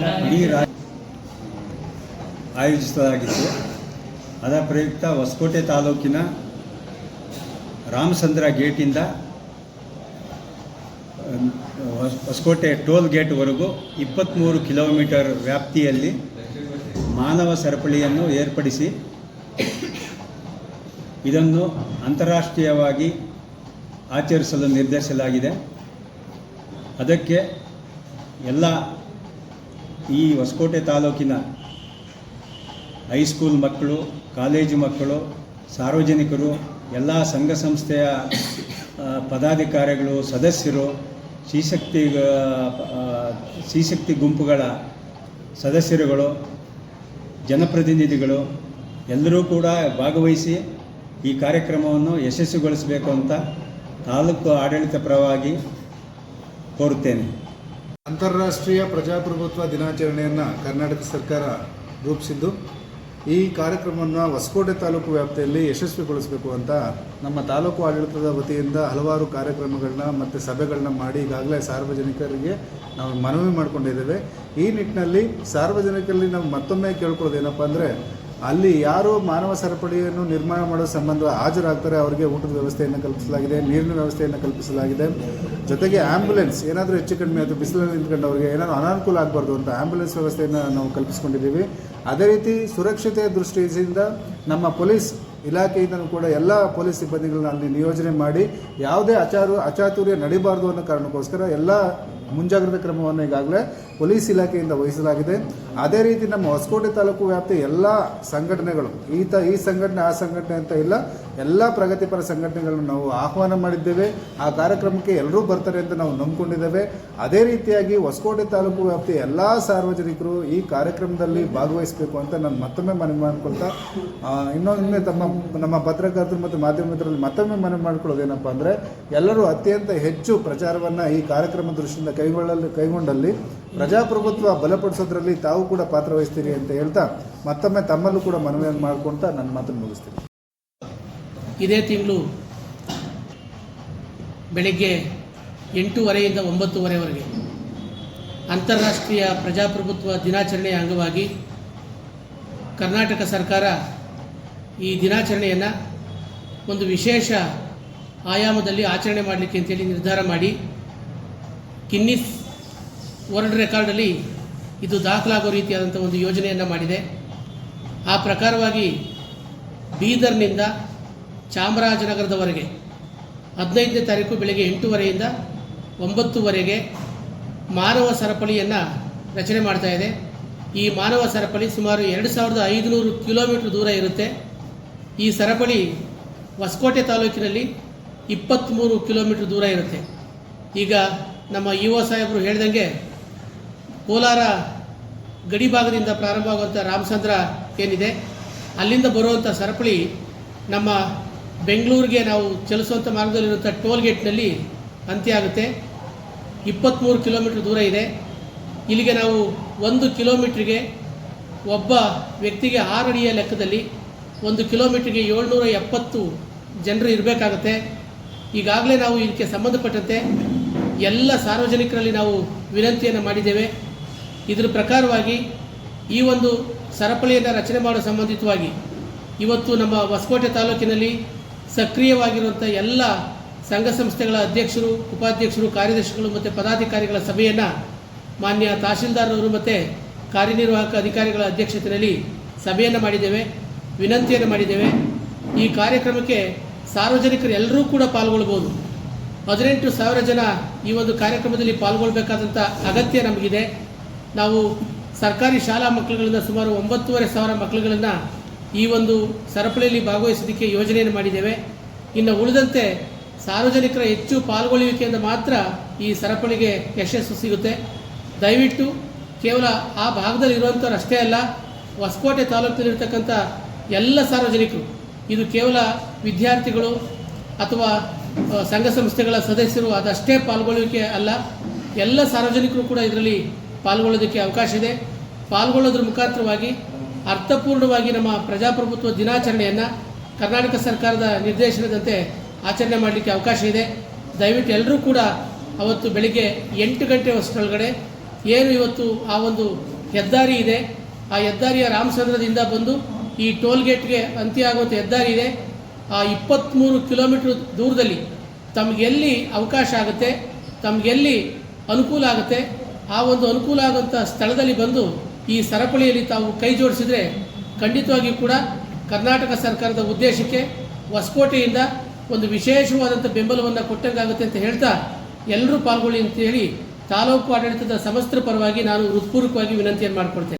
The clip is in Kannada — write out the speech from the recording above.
ಇಡೀ ರಾಜ್ಯ ಆಯೋಜಿಸಲಾಗಿತ್ತು. ಅದರ ಪ್ರಯುಕ್ತ ಹೊಸಕೋಟೆ ತಾಲೂಕಿನ ರಾಮಚಂದ್ರ ಗೇಟಿಂದ ಹೊಸಕೋಟೆ ಟೋಲ್ ಗೇಟ್ವರೆಗೂ ಇಪ್ಪತ್ತ್ಮೂರು ಕಿಲೋಮೀಟರ್ ವ್ಯಾಪ್ತಿಯಲ್ಲಿ ಮಾನವ ಸರಪಳಿಯನ್ನು ಏರ್ಪಡಿಸಿ, ಇದನ್ನು ಅಂತಾರಾಷ್ಟ್ರೀಯವಾಗಿ ಆಚರಿಸಲು ನಿರ್ಧರಿಸಲಾಗಿದೆ. ಅದಕ್ಕೆ ಎಲ್ಲ ಈ ಹೊಸಕೋಟೆ ತಾಲೂಕಿನ ಹೈಸ್ಕೂಲ್ ಮಕ್ಕಳು ಕಾಲೇಜು ಮಕ್ಕಳು, ಸಾರ್ವಜನಿಕರು, ಎಲ್ಲ ಸಂಘ ಸಂಸ್ಥೆಯ ಪದಾಧಿಕಾರಿಗಳು, ಸದಸ್ಯರು ಶ್ರೀಶಕ್ತಿ ಶ್ರೀಶಕ್ತಿ ಗುಂಪುಗಳ ಸದಸ್ಯರುಗಳು, ಜನಪ್ರತಿನಿಧಿಗಳು, ಎಲ್ಲರೂ ಕೂಡ ಭಾಗವಹಿಸಿ ಈ ಕಾರ್ಯಕ್ರಮವನ್ನು ಯಶಸ್ವಿಗೊಳಿಸಬೇಕು ಅಂತ ತಾಲೂಕು ಆಡಳಿತ ಪರವಾಗಿ ಕೋರುತ್ತೇನೆ. ಅಂತಾರಾಷ್ಟ್ರೀಯ ಪ್ರಜಾಪ್ರಭುತ್ವ ದಿನಾಚರಣೆಯನ್ನು ಕರ್ನಾಟಕ ಸರ್ಕಾರ ರೂಪಿಸಿದ್ದು, ಈ ಕಾರ್ಯಕ್ರಮವನ್ನು ಹೊಸಕೋಟೆ ತಾಲೂಕು ವ್ಯಾಪ್ತಿಯಲ್ಲಿ ಯಶಸ್ವಿಗೊಳಿಸಬೇಕು ಅಂತ ನಮ್ಮ ತಾಲೂಕು ಆಡಳಿತದ ವತಿಯಿಂದ ಹಲವಾರು ಕಾರ್ಯಕ್ರಮಗಳನ್ನ ಮತ್ತು ಸಭೆಗಳನ್ನ ಮಾಡಿ ಈಗಾಗಲೇ ಸಾರ್ವಜನಿಕರಿಗೆ ನಾವು ಮನವಿ ಮಾಡಿಕೊಂಡಿದ್ದೇವೆ. ಈ ನಿಟ್ಟಿನಲ್ಲಿ ಸಾರ್ವಜನಿಕರಲ್ಲಿ ನಾವು ಮತ್ತೊಮ್ಮೆ ಕೇಳ್ಕೊಳ್ಳೋದು ಏನಪ್ಪ ಅಂದರೆ ಅಲ್ಲಿ ಯಾರು ಮಾನವ ಸರಪಳಿಯನ್ನು ನಿರ್ಮಾಣ ಮಾಡೋ ಸಂಬಂಧ ಹಾಜರಾಗ್ತಾರೆ, ಅವರಿಗೆ ಊಟದ ವ್ಯವಸ್ಥೆಯನ್ನು ಕಲ್ಪಿಸಲಾಗಿದೆ, ನೀರಿನ ವ್ಯವಸ್ಥೆಯನ್ನು ಕಲ್ಪಿಸಲಾಗಿದೆ. ಜೊತೆಗೆ ಆಂಬ್ಯುಲೆನ್ಸ್, ಏನಾದರೂ ಹೆಚ್ಚು ಕಡಿಮೆ ಅಥವಾ ಬಿಸಿಲಲ್ಲಿ ನಿಂತ್ಕೊಂಡು ಅವರಿಗೆ ಏನಾದರೂ ಅನಾನುಕೂಲ ಆಗಬಾರ್ದು ಅಂತ ಆಂಬ್ಯುಲೆನ್ಸ್ ವ್ಯವಸ್ಥೆಯನ್ನು ನಾವು ಕಲ್ಪಿಸ್ಕೊಂಡಿದ್ದೀವಿ. ಅದೇ ರೀತಿ ಸುರಕ್ಷತೆಯ ದೃಷ್ಟಿಯಿಂದ ನಮ್ಮ ಪೊಲೀಸ್ ಇಲಾಖೆಯಿಂದಲೂ ಕೂಡ ಎಲ್ಲ ಪೊಲೀಸ್ ಸಿಬ್ಬಂದಿಗಳನ್ನ ಅಲ್ಲಿ ನಿಯೋಜನೆ ಮಾಡಿ, ಯಾವುದೇ ಅಚಾರು ಅಚಾತುರ್ಯ ನಡೀಬಾರ್ದು ಅನ್ನೋ ಕಾರಣಕ್ಕೋಸ್ಕರ ಎಲ್ಲ ಮುಂಜಾಗ್ರತಾ ಕ್ರಮವನ್ನು ಈಗಾಗಲೇ ಪೊಲೀಸ್ ಇಲಾಖೆಯಿಂದ ವಹಿಸಲಾಗಿದೆ. ಅದೇ ರೀತಿ ನಮ್ಮ ಹೊಸಕೋಟೆ ತಾಲೂಕು ವ್ಯಾಪ್ತಿಯ ಎಲ್ಲ ಸಂಘಟನೆಗಳು ಈ ತ ಈ ಸಂಘಟನೆ, ಆ ಸಂಘಟನೆ ಅಂತ ಇಲ್ಲ, ಎಲ್ಲ ಪ್ರಗತಿಪರ ಸಂಘಟನೆಗಳನ್ನು ನಾವು ಆಹ್ವಾನ ಮಾಡಿದ್ದೇವೆ. ಆ ಕಾರ್ಯಕ್ರಮಕ್ಕೆ ಎಲ್ಲರೂ ಬರ್ತಾರೆ ಅಂತ ನಾವು ನಂಬ್ಕೊಂಡಿದ್ದೇವೆ. ಅದೇ ರೀತಿಯಾಗಿ ಹೊಸಕೋಟೆ ತಾಲೂಕು ವ್ಯಾಪ್ತಿಯ ಎಲ್ಲ ಸಾರ್ವಜನಿಕರು ಈ ಕಾರ್ಯಕ್ರಮದಲ್ಲಿ ಭಾಗವಹಿಸಬೇಕು ಅಂತ ನಾನು ಮತ್ತೊಮ್ಮೆ ಮನವಿ ಮಾಡ್ಕೊಳ್ತಾ ಇನ್ನೊಮ್ಮೆ ತಮ್ಮ, ನಮ್ಮ ಪತ್ರಕರ್ತರು ಮತ್ತು ಮಾಧ್ಯಮ ಮಿತ್ರರಲ್ಲಿ ಮತ್ತೊಮ್ಮೆ ಮನವಿ ಮಾಡ್ಕೊಳ್ಳೋದು ಏನಪ್ಪ ಅಂದರೆ, ಎಲ್ಲರೂ ಅತ್ಯಂತ ಹೆಚ್ಚು ಪ್ರಚಾರವನ್ನು ಈ ಕಾರ್ಯಕ್ರಮ ದೃಷ್ಟಿಯಿಂದ ಕೈಗೊಳ್ಳಲು, ಕೈಗೊಂಡಲ್ಲಿ ಪ್ರಜಾಪ್ರಭುತ್ವ ಬಲಪಡಿಸೋದ್ರಲ್ಲಿ ತಾವು ಕೂಡ ಪಾತ್ರ ವಹಿಸ್ತೀರಿ ಅಂತ ಹೇಳ್ತಾ ಮತ್ತೊಮ್ಮೆ ತಮ್ಮಲ್ಲೂ ಕೂಡ ಮನವಿಯನ್ನು ಮಾಡ್ಕೊಳ್ತಾ ನನ್ನ ಮಾತನ್ನು ಮುಗಿಸ್ತೀನಿ. ಇದೇ ತಿಂಗಳು ಬೆಳಗ್ಗೆ ಎಂಟೂವರೆಯಿಂದ ಒಂಬತ್ತುವರೆವರೆಗೆ ಅಂತಾರಾಷ್ಟ್ರೀಯ ಪ್ರಜಾಪ್ರಭುತ್ವ ದಿನಾಚರಣೆಯ ಅಂಗವಾಗಿ ಕರ್ನಾಟಕ ಸರ್ಕಾರ ಈ ದಿನಾಚರಣೆಯನ್ನು ಒಂದು ವಿಶೇಷ ಆಯಾಮದಲ್ಲಿ ಆಚರಣೆ ಮಾಡಲಿಕ್ಕೆ ಅಂತೇಳಿ ನಿರ್ಧಾರ ಮಾಡಿ ಗಿನ್ನಿಸ್ ವರ್ಲ್ಡ್ ರೆಕಾರ್ಡಲ್ಲಿ ಇದು ದಾಖಲಾಗೋ ರೀತಿಯಾದಂಥ ಒಂದು ಯೋಜನೆಯನ್ನು ಮಾಡಿದೆ. ಆ ಪ್ರಕಾರವಾಗಿ ಬೀದರ್ನಿಂದ ಚಾಮರಾಜನಗರದವರೆಗೆ ಹದಿನೈದನೇ ತಾರೀಕು ಬೆಳಗ್ಗೆ ಎಂಟೂವರೆಯಿಂದ ಒಂಬತ್ತುವರೆಗೆ ಮಾನವ ಸರಪಳಿಯನ್ನು ರಚನೆ ಮಾಡ್ತಾ ಇದೆ. ಈ ಮಾನವ ಸರಪಳಿ ಸುಮಾರು ಎರಡು ಸಾವಿರದ ಐದುನೂರು ಕಿಲೋಮೀಟ್ರ್ ದೂರ ಇರುತ್ತೆ. ಈ ಸರಪಳಿ ಹೊಸಕೋಟೆ ತಾಲೂಕಿನಲ್ಲಿ ಇಪ್ಪತ್ತ್ಮೂರು ಕಿಲೋಮೀಟ್ರ್ ದೂರ ಇರುತ್ತೆ. ಈಗ ನಮ್ಮ ಇ ಒ ಸಾಹೇಬರು ಹೇಳ್ದಂಗೆ ಕೋಲಾರ ಗಡಿ ಭಾಗದಿಂದ ಪ್ರಾರಂಭವಾಗುವಂಥ ರಾಮಚಂದ್ರ ಏನಿದೆ, ಅಲ್ಲಿಂದ ಬರುವಂಥ ಸರಪಳಿ ನಮ್ಮ ಬೆಂಗಳೂರಿಗೆ ನಾವು ಚಲಿಸುವಂಥ ಮಾರ್ಗದಲ್ಲಿರುವಂಥ ಟೋಲ್ ಗೇಟ್ನಲ್ಲಿ ಅಂತ್ಯ ಆಗುತ್ತೆ ಇಪ್ಪತ್ತ್ಮೂರು ಕಿಲೋಮೀಟ್ರ್ ದೂರ ಇದೆ. ಇಲ್ಲಿಗೆ ನಾವು ಒಂದು ಕಿಲೋಮೀಟ್ರಿಗೆ ಒಬ್ಬ ವ್ಯಕ್ತಿಗೆ ಆರು ಅಡಿಯ ಲೆಕ್ಕದಲ್ಲಿ ಒಂದು ಕಿಲೋಮೀಟ್ರಿಗೆ ಏಳ್ನೂರ ಎಪ್ಪತ್ತು ಜನರು ಇರಬೇಕಾಗತ್ತೆ. ಈಗಾಗಲೇ ನಾವು ಇದಕ್ಕೆ ಸಂಬಂಧಪಟ್ಟಂತೆ ಎಲ್ಲ ಸಾರ್ವಜನಿಕರಲ್ಲಿ ನಾವು ವಿನಂತಿಯನ್ನು ಮಾಡಿದ್ದೇವೆ. ಇದರ ಪ್ರಕಾರವಾಗಿ ಈ ಒಂದು ಸರಪಳಿಯನ್ನು ರಚನೆ ಮಾಡುವ ಸಂಬಂಧಿತವಾಗಿ ಇವತ್ತು ನಮ್ಮ ಹೊಸಕೋಟೆ ತಾಲೂಕಿನಲ್ಲಿ ಸಕ್ರಿಯವಾಗಿರುವಂಥ ಎಲ್ಲ ಸಂಘ ಸಂಸ್ಥೆಗಳ ಅಧ್ಯಕ್ಷರು, ಉಪಾಧ್ಯಕ್ಷರು, ಕಾರ್ಯದರ್ಶಿಗಳು ಮತ್ತು ಪದಾಧಿಕಾರಿಗಳ ಸಭೆಯನ್ನು ಮಾನ್ಯ ತಹಶೀಲ್ದಾರರು ಮತ್ತು ಕಾರ್ಯನಿರ್ವಾಹಕ ಅಧಿಕಾರಿಗಳ ಅಧ್ಯಕ್ಷತೆಯಲ್ಲಿ ಸಭೆಯನ್ನು ಮಾಡಿದ್ದೇವೆ, ವಿನಂತಿಯನ್ನು ಮಾಡಿದ್ದೇವೆ. ಈ ಕಾರ್ಯಕ್ರಮಕ್ಕೆ ಸಾರ್ವಜನಿಕರು ಎಲ್ಲರೂ ಕೂಡ ಪಾಲ್ಗೊಳ್ಬೋದು ಹದಿನೆಂಟು ಸಾವಿರ ಜನ ಈ ಒಂದು ಕಾರ್ಯಕ್ರಮದಲ್ಲಿ ಪಾಲ್ಗೊಳ್ಬೇಕಾದಂಥ ಅಗತ್ಯ ನಮಗಿದೆ. ನಾವು ಸರ್ಕಾರಿ ಶಾಲಾ ಮಕ್ಕಳುಗಳಿಂದ ಸುಮಾರು ಒಂಬತ್ತೂವರೆ ಸಾವಿರ ಮಕ್ಕಳುಗಳನ್ನು ಈ ಒಂದು ಸರಪಳಿಯಲ್ಲಿ ಭಾಗವಹಿಸೋದಕ್ಕೆ ಯೋಜನೆಯನ್ನು ಮಾಡಿದ್ದೇವೆ. ಇನ್ನು ಉಳಿದಂತೆ ಸಾರ್ವಜನಿಕರ ಹೆಚ್ಚು ಪಾಲ್ಗೊಳ್ಳುವಿಕೆಯಿಂದ ಮಾತ್ರ ಈ ಸರಪಳಿಗೆ ಯಶಸ್ಸು ಸಿಗುತ್ತೆ. ದಯವಿಟ್ಟು ಕೇವಲ ಆ ಭಾಗದಲ್ಲಿ ಇರುವಂಥವ್ರಷ್ಟೇ ಅಲ್ಲ, ಹೊಸಕೋಟೆ ತಾಲೂಕಿನಲ್ಲಿರ್ತಕ್ಕಂಥ ಎಲ್ಲ ಸಾರ್ವಜನಿಕರು, ಇದು ಕೇವಲ ವಿದ್ಯಾರ್ಥಿಗಳು ಅಥವಾ ಸಂಘ ಸಂಸ್ಥೆಗಳ ಸದಸ್ಯರು ಅದಷ್ಟೇ ಪಾಲ್ಗೊಳ್ಳುವಿಕೆ ಅಲ್ಲ, ಎಲ್ಲ ಸಾರ್ವಜನಿಕರು ಕೂಡ ಇದರಲ್ಲಿ ಪಾಲ್ಗೊಳ್ಳೋದಕ್ಕೆ ಅವಕಾಶ ಇದೆ. ಪಾಲ್ಗೊಳ್ಳೋದ್ರ ಮುಖಾಂತರವಾಗಿ ಅರ್ಥಪೂರ್ಣವಾಗಿ ನಮ್ಮ ಪ್ರಜಾಪ್ರಭುತ್ವ ದಿನಾಚರಣೆಯನ್ನು ಕರ್ನಾಟಕ ಸರ್ಕಾರದ ನಿರ್ದೇಶನದಂತೆ ಆಚರಣೆ ಮಾಡಲಿಕ್ಕೆ ಅವಕಾಶ ಇದೆ. ದಯವಿಟ್ಟು ಎಲ್ಲರೂ ಕೂಡ ಅವತ್ತು ಬೆಳಿಗ್ಗೆ ಎಂಟು ಗಂಟೆ ಅಷ್ಟರೊಳಗಡೆ ಏನು ಇವತ್ತು ಆ ಒಂದು ಹೆದ್ದಾರಿ ಇದೆ. ಆ ಹೆದ್ದಾರಿಯ ರಾಮಚಂದ್ರದಿಂದ ಬಂದು ಈ ಟೋಲ್ ಗೇಟ್ಗೆ ಅಂತ್ಯ ಆಗುವಂಥ ಹೆದ್ದಾರಿ ಇದೆ. ಆ ಇಪ್ಪತ್ತ್ಮೂರು ಕಿಲೋಮೀಟ್ರ್ ದೂರದಲ್ಲಿ ತಮಗೆಲ್ಲಿ ಅವಕಾಶ ಆಗುತ್ತೆ, ತಮಗೆಲ್ಲಿ ಅನುಕೂಲ ಆಗುತ್ತೆ, ಆ ಒಂದು ಅನುಕೂಲ ಆಗುವಂಥ ಸ್ಥಳದಲ್ಲಿ ಬಂದು ಈ ಸರಪಳಿಯಲ್ಲಿ ತಾವು ಕೈ ಜೋಡಿಸಿದರೆ ಖಂಡಿತವಾಗಿಯೂ ಕೂಡ ಕರ್ನಾಟಕ ಸರ್ಕಾರದ ಉದ್ದೇಶಕ್ಕೆ ಹೊಸಕೋಟೆಯಿಂದ ಒಂದು ವಿಶೇಷವಾದಂಥ ಬೆಂಬಲವನ್ನು ಕೊಟ್ಟಂಗಾಗುತ್ತೆ ಅಂತ ಹೇಳ್ತಾ ಎಲ್ಲರೂ ಪಾಲ್ಗೊಳ್ಳಿ ಅಂತ ಹೇಳಿ ತಾಲೂಕು ಆಡಳಿತದ ಸಮಸ್ತರ ಪರವಾಗಿ ನಾನು ಹೃತ್ಪೂರ್ವಕವಾಗಿ ವಿನಂತಿಯನ್ನು ಮಾಡಿಕೊಡ್ತೇನೆ